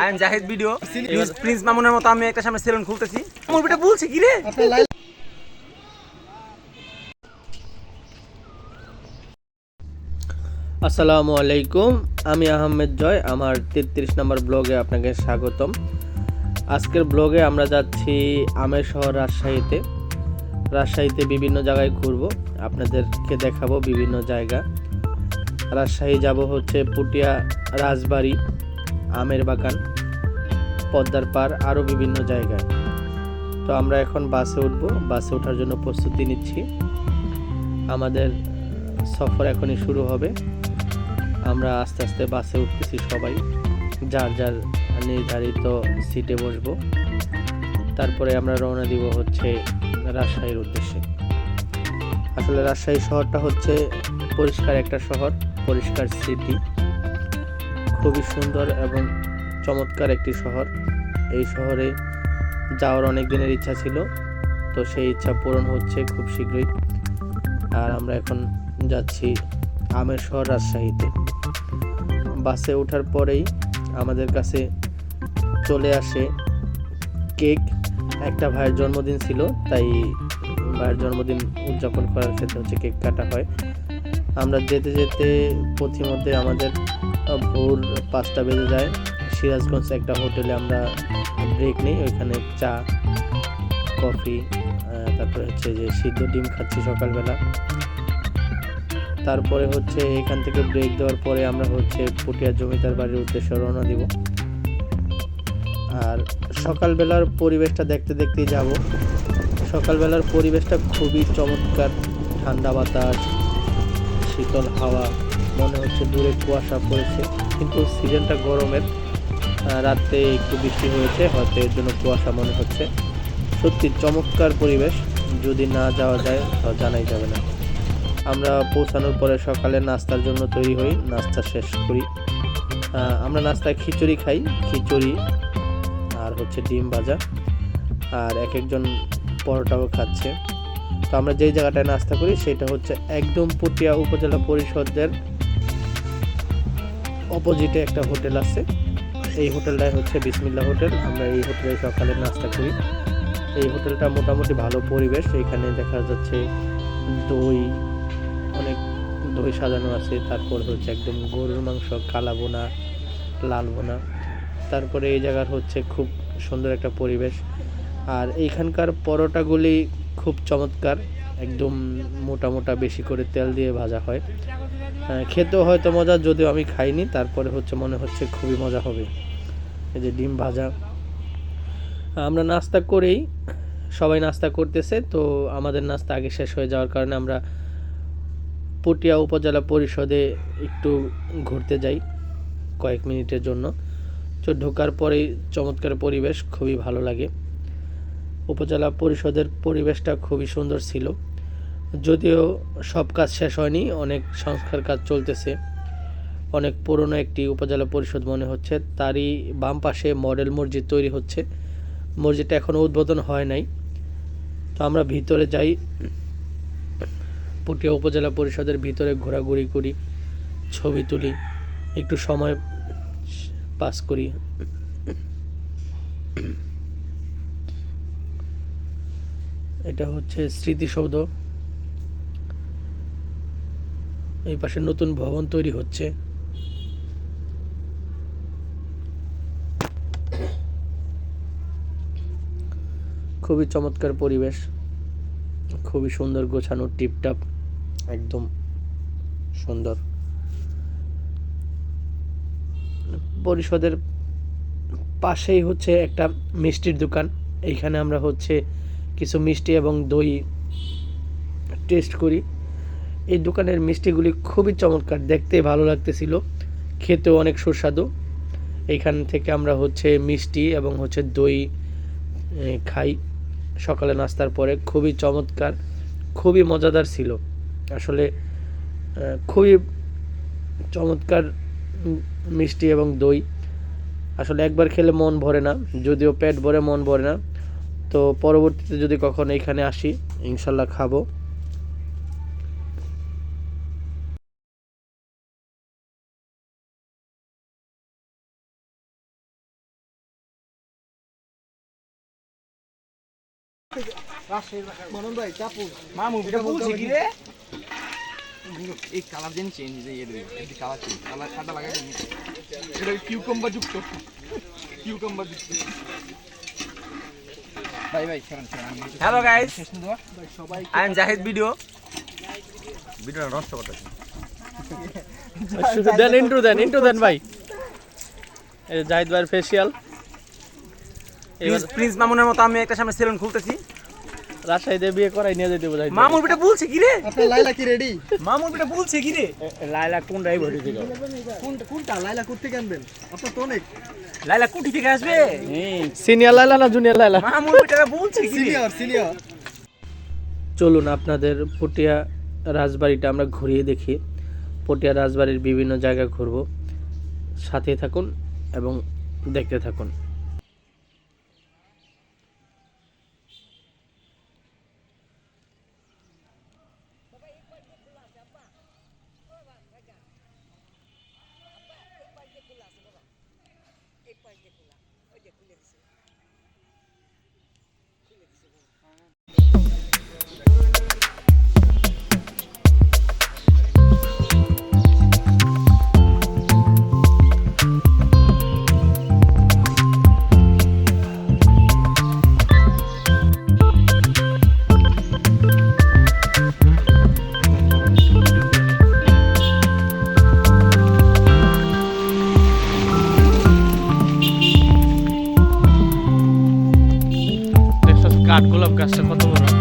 I am Zahid video. Prince মামুনের মতো আমি একটা সামনে সেলুন খুলতেছি। আমার বেটা বলছে কি রে? আসসালামু আলাইকুম আমি আহমেদ জয় আমার তেত্রিশ নম্বর ব্লগে আপনাকে স্বাগতম। আজকের ব্লগে আমরা যাচ্ছি আমের শহর রাজশাহীতে। রাজশাহীতে বিভিন্ন জায়গায় ঘুরব আপনাদেরকে দেখাবো বিভিন্ন জায়গা। রাজশাহী যাব হচ্ছে পুটিয়া রাজবাড়ি। আমের বাগান, পদ্মার পার আরও বিভিন্ন জায়গায়। তো আমরা এখন বাসে উঠব। বাসে ওঠার জন্য প্রস্তুতি নিচ্ছি। আমাদের সফর এখনই শুরু হবে। আমরা আস্তে আস্তে বাসে উঠতেছি সবাই। যার যার নির্ধারিত সিটে বসবো। তারপরে আমরা রওনা দিব হচ্ছে রাজশাহীর উদ্দেশ্যে। আসলে রাজশাহী শহরটা হচ্ছে পরিষ্কার একটা শহর, পরিষ্কার সিটি খুবই সুন্দর এবং চমৎকার একটি শহর। এই শহরে যাওয়ার অনেক দিনের ইচ্ছা ছিল, তো সেই ইচ্ছা পূরণ হচ্ছে খুব শীঘ্রই। আর আমরা এখন যাচ্ছি আমের শহর রাজশাহীতে। বাসে ওঠার পরেই আমাদের কাছে চলে আসে কেক। একটা ভাইয়ের জন্মদিন ছিল, তাই ভাইয়ের জন্মদিন উদযাপন করার ক্ষেত্রে হচ্ছে কেক কাটা হয়। আমরা যেতে যেতে পথিমধ্যে আমাদের ভোর পাঁচটা বেজে যায়। সিরাজগঞ্জ একটা হোটেলে আমরা ব্রেক নিই, ওইখানে চা, কফি তারপরে হচ্ছে যে সিদ্ধ ডিম খাচ্ছি সকালবেলা। তারপরে হচ্ছে এখান থেকে ব্রেক দেওয়ার পরে আমরা হচ্ছে পুটিয়া জমিদার বাড়ির উদ্দেশ্যে রওনা দিব। আর সকালবেলার পরিবেশটা দেখতে দেখতেই যাব। সকালবেলার পরিবেশটা খুবই চমৎকার। ঠান্ডা বাতাস, শীতল হাওয়া। মনে হচ্ছে দূরে কুয়াশা পড়েছে, কিন্তু সিজনটা গরমের রাতে একটু বৃষ্টি হয়েছে, হয়তো এর জন্য কুয়াশা মনে হচ্ছে। সত্যি চমৎকার পরিবেশ, যদি না যাওয়া যায়, তো জানাই যাবে না। আমরা পৌঁছানোর পরে সকালে নাস্তার জন্য তৈরি হই, নাস্তা শেষ করি। আমরা নাস্তায় খিচুড়ি খাই, খিচুড়ি আর হচ্ছে ডিম ভাজা, আর এক একজন পরোটাও খাচ্ছে। তো আমরা যেই জায়গাটায় নাস্তা করি, সেটা হচ্ছে একদম পটিয়া উপজেলা পরিষদের অপোজিটে একটা হোটেল আছে। এই হোটেলটাই হচ্ছে বিসমিল্লা হোটেল। আমরা এই হোটেলে সকালে নাস্তা করি। এই হোটেলটা মোটামুটি ভালো পরিবেশ। এখানে দেখা যাচ্ছে দই, অনেক দই সাজানো আছে। তারপর হচ্ছে একদম গরুর মাংস, কালা বোনা, লাল বোনা। তারপরে এই জায়গার হচ্ছে খুব সুন্দর একটা পরিবেশ। আর এইখানকার পরোটাগুলি খুব চমৎকার। একদম মোটা মোটা বেশি করে তেল দিয়ে ভাজা হয়। খেতেও হয়তো মজা, যদিও আমি খাইনি, তারপরে হচ্ছে মনে হচ্ছে খুবই মজা হবে। এই যে ডিম ভাজা। আমরা নাস্তা করেই, সবাই নাস্তা করতেছে, তো আমাদের নাস্তা আগে শেষ হয়ে যাওয়ার কারণে আমরা পটিয়া উপজেলা পরিষদে একটু ঘুরতে যাই কয়েক মিনিটের জন্য। তো ঢোকার পরেই চমৎকার পরিবেশ, খুবই ভালো লাগে। উপজেলা পরিষদের পরিবেশটা খুবই সুন্দর ছিল। যদিও সব কাজ শেষ হয়নি, অনেক সংস্কার কাজ চলতেছে। অনেক পুরনো একটি উপজেলা পরিষদ মনে হচ্ছে, তারই বাম পাশে মডেল মসজিদ তৈরি হচ্ছে। মসজিদটা এখনও উদ্বোধন হয় নাই। তো আমরা ভিতরে যাই। পুটিয়া উপজেলা পরিষদের ভিতরে ঘোরাঘুরি করি, ছবি তুলি, একটু সময় পাস করি। এটা হচ্ছে স্মৃতিসৌধ। এই পাশে নতুন ভবন তৈরি হচ্ছে। খুবই চমৎকার পরিবেশ। খুবই সুন্দর গোছানো টিপটাপ। একদম। সুন্দর। পরিষদের পাশেই হচ্ছে একটা মিষ্টির দোকান। এইখানে আমরা হচ্ছে কিছু মিষ্টি এবং দই টেস্ট করি। এই দোকানের মিষ্টিগুলি খুবই চমৎকার, দেখতে ভালো লাগতেছিল, খেতেও অনেক সুস্বাদু। এইখান থেকে আমরা হচ্ছে মিষ্টি এবং হচ্ছে দই খাই। সকালে নাস্তার পরে খুবই চমৎকার, খুবই মজাদার ছিল। আসলে খুবই চমৎকার মিষ্টি এবং দই। আসলে একবার খেলে মন ভরে না, যদিও পেট ভরে মন ভরে না। তো পরবর্তীতে যদি কখনো এখানে আসি ইনশাল্লাহ খাব। এই colour change colour colour cucumber যুক্ত। কিউকাম্বার যুক্ত। Hello guys I am Zahid video ভিডিওটা নষ্ট করতেছি। শুধু দেন ইন্টু দেন ইন্টু দেন ভাই। এই জাহিদ ভাইয়ের ফেসিয়াল প্রিন্স মামুনের মতো আমি একটা সামনে সেলুন খুলতেছি। রাজশাহীতে বিয়ে করাই নিয়ে যেতে ভাই। মামুর বেটা বলছে কি রে? আপনার লাইলা কি রেডি মামুর বেটা বলছে কি রে? লাইলা কোন হয়ে দিল? কোনটা কোনটা? লাইলা করতে আনবেন আপনার তো অনেক। লাইলা কুটি থেকে আসবে? সিনিয়র লাইলা না জুনিয়র লাইলা? মামুর বেটা বলছে কি সিনিয়র সিনিয়র চলুন আপনাদের পটিয়া রাজবাড়িটা আমরা ঘুরিয়ে দেখি। পটিয়া রাজবাড়ির বিভিন্ন জায়গা ঘুরব। সাথে থাকুন এবং দেখতে থাকুন। কাঠ গোলাপ গাছটা কত বড়?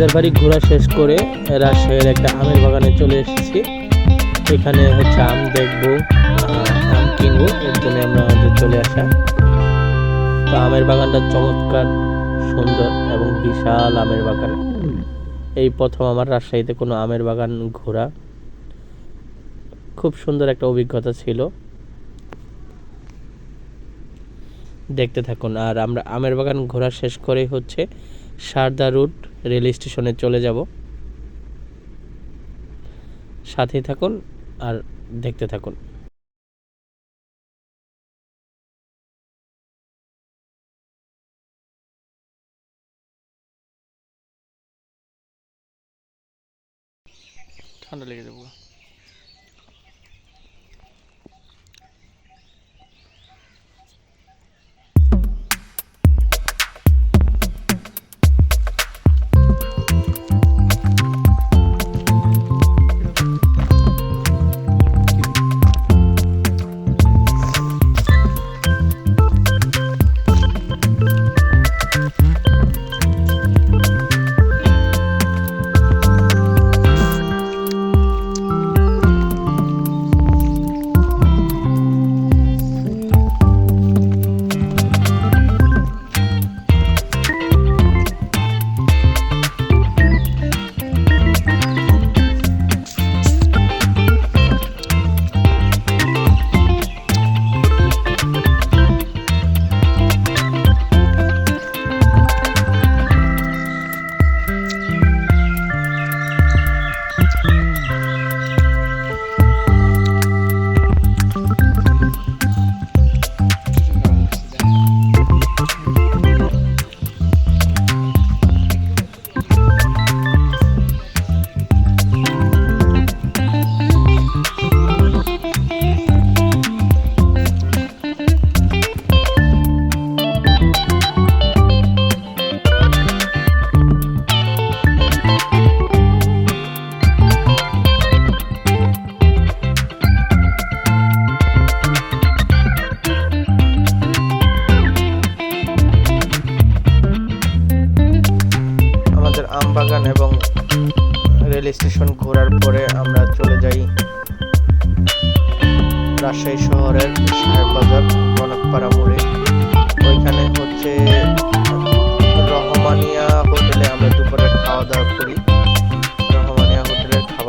জমিদার বাড়ি ঘোরা শেষ করে রাজশাহীর একটা আমের বাগানে চলে এসেছি। এখানে হচ্ছে আম দেখব আম কিনবো, এর জন্য আমরা আমাদের চলে আসা। তো আমের বাগানটা চমৎকার, সুন্দর এবং বিশাল আমের বাগান। এই প্রথম আমার রাজশাহীতে কোনো আমের বাগান ঘোরা। খুব সুন্দর একটা অভিজ্ঞতা ছিল। দেখতে থাকুন, আর আমরা আমের বাগান ঘোরা শেষ করেই হচ্ছে সারদা রুট রেল স্টেশনে চলে যাব। সাথেই থাকুন আর দেখতে থাকুন। ঠান্ডা লেগে যাব।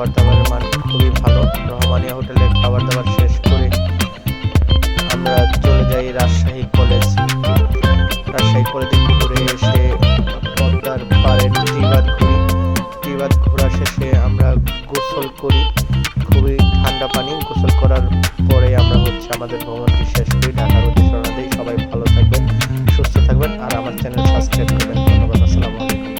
খাবার দাবারের মান খুবই ভালো। রহমানিয়া হোটেলে খাবার দাবার শেষ করে আমরা চলে যাই রাজশাহী কলেজ। রাজশাহী কলেজে ঘুরে এসে পদ্মার পাড়ে টিবাদ ঘুরি। টিবাদ ঘোরা শেষে আমরা গোসল করি। খুবই ঠান্ডা পানি। গোসল করার পরে আমরা হচ্ছে আমাদের ভ্রমণটি শেষ করি। ঢাকার উদ্দেশ্যে সবাই ভালো থাকবেন, সুস্থ থাকবেন। আর আমার চ্যানেল